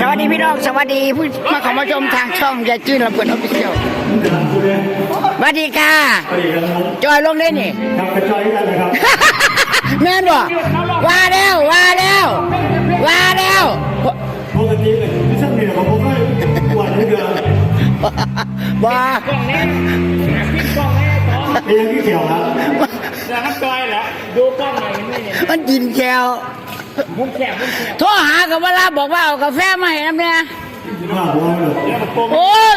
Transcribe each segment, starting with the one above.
สวัสดีพี่น้องสวัสดีผู้มาขอมาชมทางช่องยายจื้นลำเปิดออฟฟิเชียลสวัสดีค่ะจอยลงได้นี่ครับกระจายกันนะครับแม่นบ่ว่าแล้วว่าแล้วว่าแล้วปกติเลยไม่ใช่เนี่ยผมก็ปวดเดือดบ่เองที่เกี่ยวครับนะครับจอยเหรอดูกล้องหน่อยไม่เห็นมันกินแคล มุมแคบมุมแคบโทรหากับว่าลาบอกว่าเอากาแฟมาให้น้ำเนี่ยว่าผมเลยแล้วมันโปงโอ้ย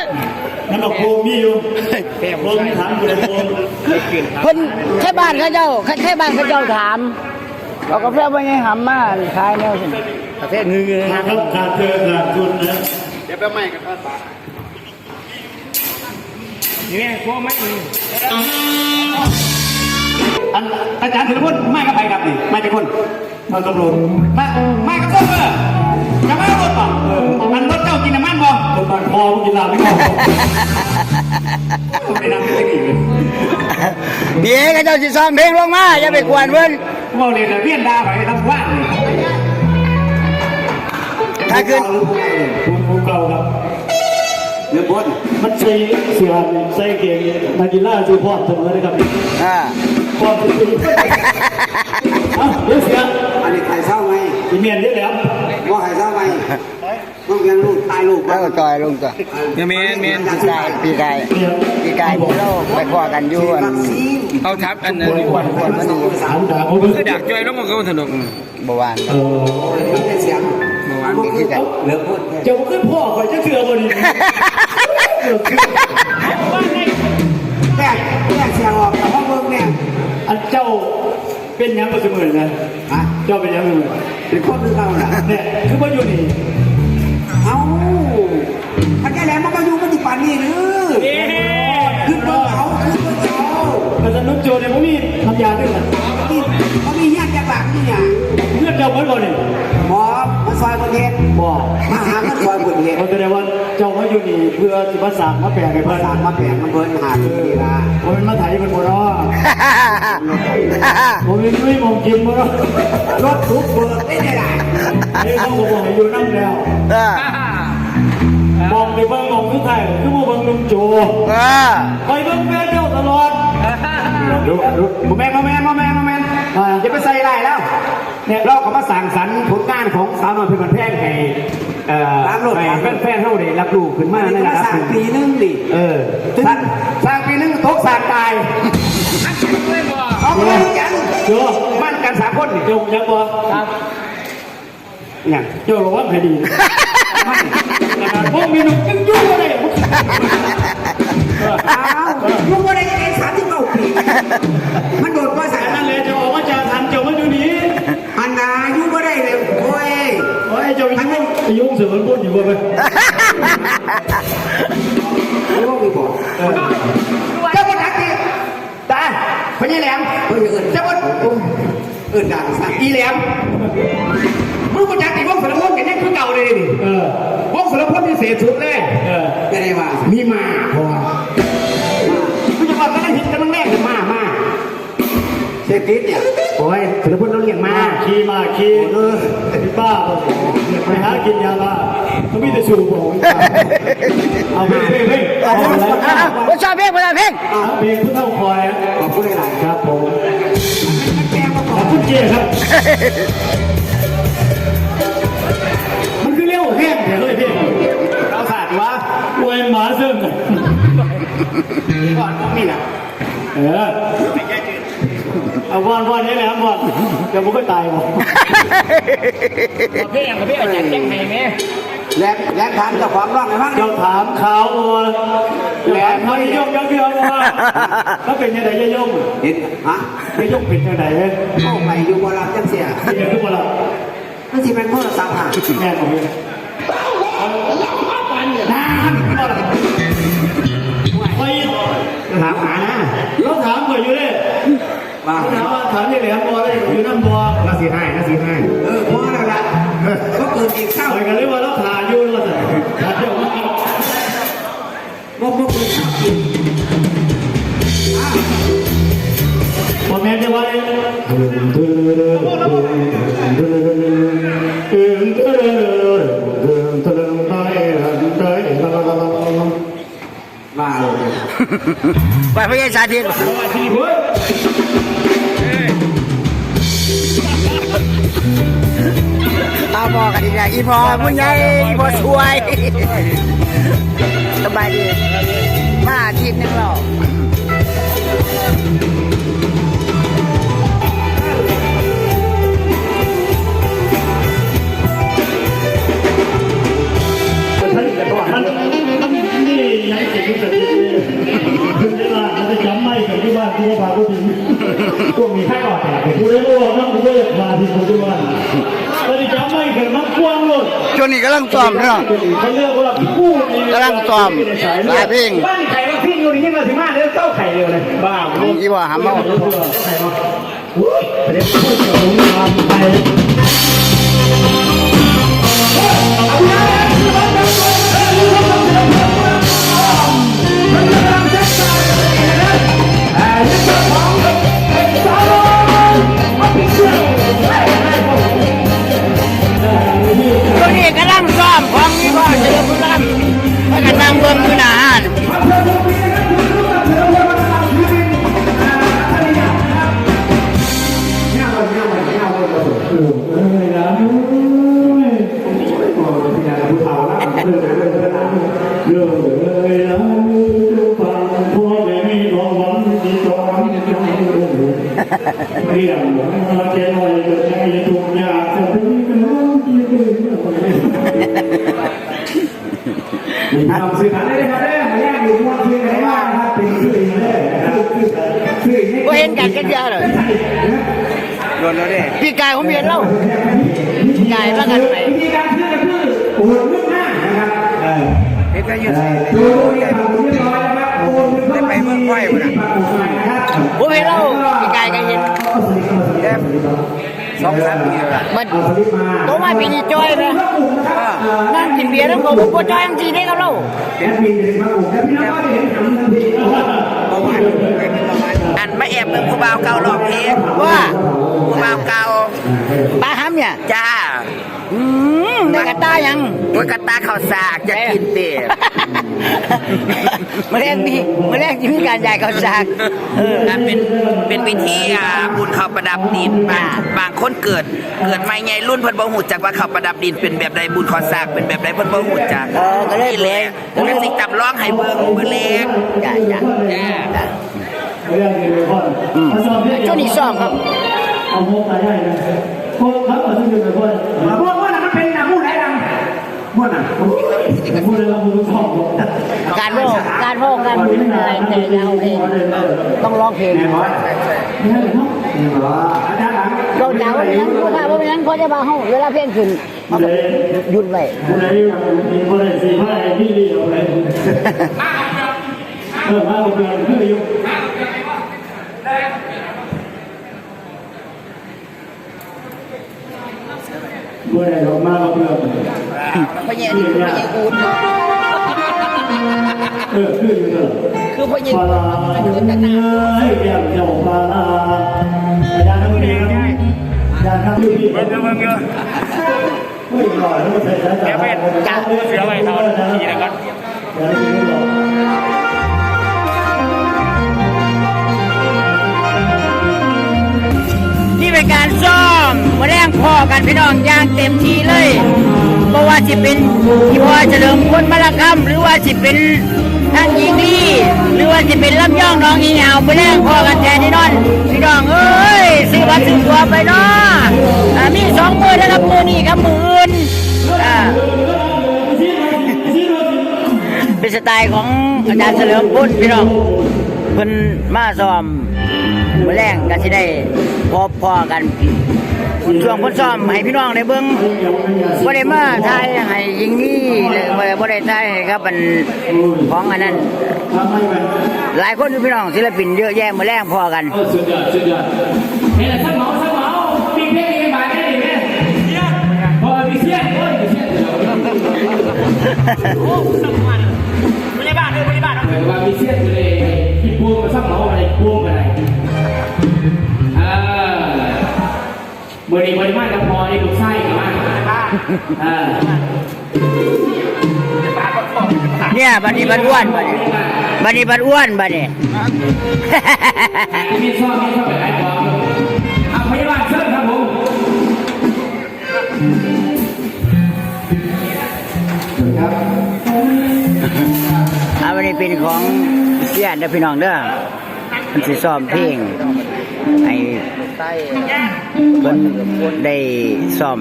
นั่นบอกโกมีอยู่โกมีถามอยู่เลยโกไม่เกินครับคนแค่บ้านเขาเจ้าแค่บ้านเขาเจ้าถามเอากาแฟมาให้หำมาขายแนวสิกาแฟงือขาดครับขาดเธอขาดทุนนะนี่แม่พวกไม่มีอันอาจารย์ธีรพลไม่กับใครครับนี่ไม่เป็นคน มันตำรวจไม่ไม่กับต้นเออจะไม่รถป่ะอันรถเจ้ากินน้ำมันบ่คนบางคอกินลาไม่เข้าไม่นำไม่ได้กี่เลยเดี๋ยวเขาเจ้าสิซ้อมเพลงลงมาอย่าไปกวนเพิ่นว่าเลยนะเวียนดาไปทำว่างถ้าขึ้นภูมิภูมิเก่าครับเนื้อบนมันใส่เสื้อใส่เกงนากิล่าจูพอดเสมอเลยครับอ่า พอดสุดๆเอ้าเดี๋ยวเสียอันนี้ไข่เศร้าไหมอีเมียนเยอะแล้วว่าไข่เศร้าไหมต้องเลี้ยงลูกตายลูกแล้วก็จอยลงตัวเนี่ยเมนเมนปีกายปีกายปีกายที่เราไปขอกันยู่นวัคซีนเอาทับอันนั้นปวดปวดมันอยู่คือดักจอยแล้วมันก็สนุกบวานออไม่เสียงบวานก็คือกันเหลือพูดเจ้าขึ้นพ่อคอยจะเชื่อบ่ดีแม่แม่เสียงออกแต่ว่าเบิ่งแม่ อันเจ้าเป็นยังมาเสมอนะฮะเจ้าเป็นยังเสมอเป็นคนหรือเขาน่ะเนี่ยคือว่าอยู่นี่เอ้าถ้าแกแหลมมันก็อยู่มันติปานนี่หรือขึ้นเบิ่งเขาขึ้นเบิ่งเขากระสันนุโจเนี่ยมันมีทำยาด้วยกันนี่เขามีเฮียนจากหลังนี่เนี่ยเพื่อนเจ้าเพิ่นบ่นี่หมอมาซอยบนเทศบ่มาหาก็ซอยบนเทศเขาแสดงว่าเจ้ามาอยู่นี่เพื่อสิมาสร้างมาแปลงให้ภาเพิ่นษามาแปลงมันเบิ่นหาที่นี่ละบ่เป็นมาไถเพิ่นบ่รอบ่มีไม่มองกินบ่รอรถทุกเบิกได้ได้ล่ะไอ้เขาก็บอกให้อยู่นำแล้วเออมองไปเบิ่งมองคือไทยคือบ่เบิ่งนุ่มโจเออไปเบิ่งแม่เจ้าตลอดดูดูโมแมนโมแมนโมแมนโมแมนอย่าไปใส่ได้แล้ว เนี่ยเราก็มาสั่งสรรค์ผลงานของสาวน้อยเพื่อนแพงให้เอ่อให้แฟนๆเท่าเดรับรู้ขึ้นมาอันในนี้ก็ระดับสร้างหนึ่งปีนึงดิ เออสร้างสร้างปีนึงตกสร้างตายเอาเงินกันเจ้ามั่นกันสามคนนี่จงยังบ่เนี่ยเจ้าระวังให้ดี พวกมีนุ่มจึงยุ่งอะไรอ้ เอิญดังสั่งอีแหลมมึงบนทักทีวงสารพลกันยังคือเก่าเลยดิเออวงสารพลพิเศษสุดเลยเออก็ได้ว่ามีมาพอมึงจะบอกกันได้หินกันตั้งแรกเลยมามาเศรษฐีเนี่ยโอ้ยสารพลเราเรียกมาขี่มาขี่เออพี่ป้าไปหากินยาบ้าเขามีแต่สูบผมเอาเพลงเพลงเพลงเอาอะไรผมชอบเพลงผมชอบเพลงเพลงผู้เท่าคอยขอบคุณหลายครับผม เจครับ มันคือเลี้ยวแห้งเดี๋ยวเลยพี่เราขาดวะอวยหมาเสื่อมก่อนนี่นะเออเอาวันวันนี้แหละวันเดี๋ยวผมก็ตายหมดเพ่งกับพี่อาจารย์แจ้งให้ไหม แรงแรงทานกับความร้อนในบ้างเจ้าถามข่าวว่าแหลมเขาจะยกยังเดียวว่าถ้าเป็นยังไงจะยกเห็นฮะจะยกเป็นยังไงเนี่ยเข้าไปอยู่บนรับจังเสียที่เห็นทุกคนละนั่นสิเป็นโทรศัพท์ห่าแน่นอนเลยน้ำก็เลยไปถามหานะเราถามก่อนอยู่เลยว่าถามว่าถามยังไงบอได้อยู่น้ำบอน่าเสียให้น่าเสียให้เออพอแล้วละก็เกิดอีกเศร้า ไปกันเลยว่าเรา ลูกมือชักกินบอลแมนจะว่าบ้าเลยไปพยายสาธิตทีเว้ย อาพอกันอีกแล้วอีพอมึงไงอีพอช่วยสบายดีมาอาทิตย์หนึงแล้วมั ลังซ้อมเนาะเขาเรียกว่าผู้กำลังซ้อมหลายเพลงบ้านไข่ว่าพี่อยู่นี่ยังมาถึงมาเดี๋ยวเต้าไข่เร็วเลยบ้าอีพอหาเมาเด็กผู้ชมทำไป เองบ่เห็นกันกันเดียวเลยโดนแล้วเด้พี่กายผมเห็นแล้วพี่กายว่ากันไปวิธีการชื่อก็คือโอนเรื่องหน้านะครับเออเฮ็ดก็ยืดดูใหญ่ผมเรียบร้อยแล้วครับโอนเรื่องไปเมื่อไหร่นะนะครับผมเห็นแล้วพี่กายก็เห็นสองสามปีแล้วล่ะมันตัวมาปีนี้จอยไหมนั่งกินเบียร์แล้วก็ผมก็จอยทั้งทีได้กับเราแอดมินเป็นมาผมแล้วพี่น้องก็จะเห็นทำทันที อันมาแอบเบิ่งผู้บ่าวเก่าหลอกเพลงว่าผู้บ่าวเก่าปลาห้ำเนี่ยจ้าอืมได้กระตายังโอ้ยกระตาข้าวสากจะกินเตะมาแรกมีมาแรกจะมีการใหญ่เขาวสากเอออะเป็นเป็นวิธีอ่าบุญเขาประดับดินบางบางคนเกิดเกิดไม่ไงรุ่นเพิ่นบ่ฮู้จักว่าเขาประดับดินเป็นแบบใดบุญขอสากเป็นแบบใดเพิ่นบ่ฮู้จักเออก็เลยนี่แหละก็สิจำลองให้เบิ่งเบิ่งเล็กจ้าจ้า จ้าเรื่องนี้เลยพ่อช่วงนี้ซ้อมครับเอาโมกายได้นะพ่อครับเอาที่เป็นพ่อพวกว่ามันเป็นนะพูดไรดังพูดน่ะพูดเลยว่ามึงชอบการโวกการโวกการบุญอะไรแต่ยาวเพลงต้องร้องเพลงแน่นอนนี่เนาะแน่นอนอาจารย์หลังเราดาวนั้นผู้ข่าเพราะนั้นพอจะมาห้องเวลาเพลงขึ้นเอาแบบหยุดไว้คนไหนมีคนไหนสี่ห้าที่ดีเอาไป เออมาเอาไปเพื่ออยู่เมื่อไหร่เรามาเอาเพื่อพญานี่คือพญาอูดเออคืออยู่เถอะคือพญาปลาให้เรียกเจ้าปลาอาจารย์ทำเองอาจารย์ทำอยู่พี่มันจะมันเยอะเฮ้ยหล่อแล้วมันใส่ใจจ่ายจ่ายเสียอไรเท่าทีนะครับ มาแรงพอกันพี่น้องอย่างเต็มที่เลยเพราะว่าสิเป็นที่ว่าเฉลิมพลมาละคำหรือว่าสิเป็นท่านยิงดีหรือว่าสิเป็นลำย่องน้องอีเหาวมาแรงพอกันแทนแน่นอนพี่น้องเอ้ยซื้อบัตรซื้อตัวไปเนาะอ่ามีสองมือนะครับมือนี่กับมืออื่นเป็นสไตล์ของอาจารย์เฉลิมพุทธพี่น้องเพิ่นมาซ้อม มือแรงก็สิได้พบพอกันช่วงเพิ่นซ้อมให้พี่น้องได้เบิ่งบ่ได้มาถ่ายให้ยิงนี่เลยบ่ได้บ่ได้ถ่ายครับอันของอันนั้น หลายคนอยู่พี่น้องศิลปินเยอะแยะมือแรงพอกันสุดยอดสุดยอดนี่แหละสักหมอสักหมอปีเพลงมาได้ดิแม่พอมีเสียงโอ้ยมีเสียงไม่ได้บ้านเลยไม่ได้บ้านเออว่ามีเสียงอยู่เลยที่พวงมาสักหมออะไรพวงอะไร มื่อนี้บริมาตรพอในลูกไส้กับมาเออเนี่ยบัดนี้บัดอ้วนบัดนี้เบัดนี้บัดอ้วนบัดนี้มีซ่อมมีซ่อมไปไหนก่อนเอาพยาบาลเชิญครับผมอาวันนี้เป็นของเสียนเด้อพี่น้องเด้อมันสิซ้อมเพลง ให้เพิ่นได้ซ้อม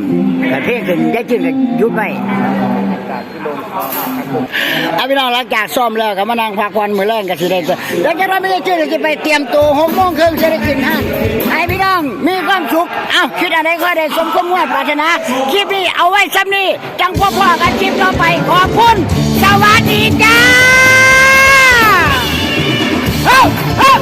แต่เพลงขึ้นยายจื้นก็หยุดไว้เอาพี่น้องหลังจากซ้อมแล้วก็มานั่งพักผ่อนมือแรงก็สิได้เจอแล้วจะว่าไม่ได้จื้นก็สิไปเตรียมตัว6โมงครึ่งสิได้ขึ้นห้างให้พี่น้องมีความสุขเอ้าคิดอะไรก็ได้สมความมุ่งปรารถนาคลิปนี้เอาไว้ซ้ำนี้จังพบๆกันคลิปต่อไปขอบคุณสวัสดีจ้าเฮ้ยเฮ้ย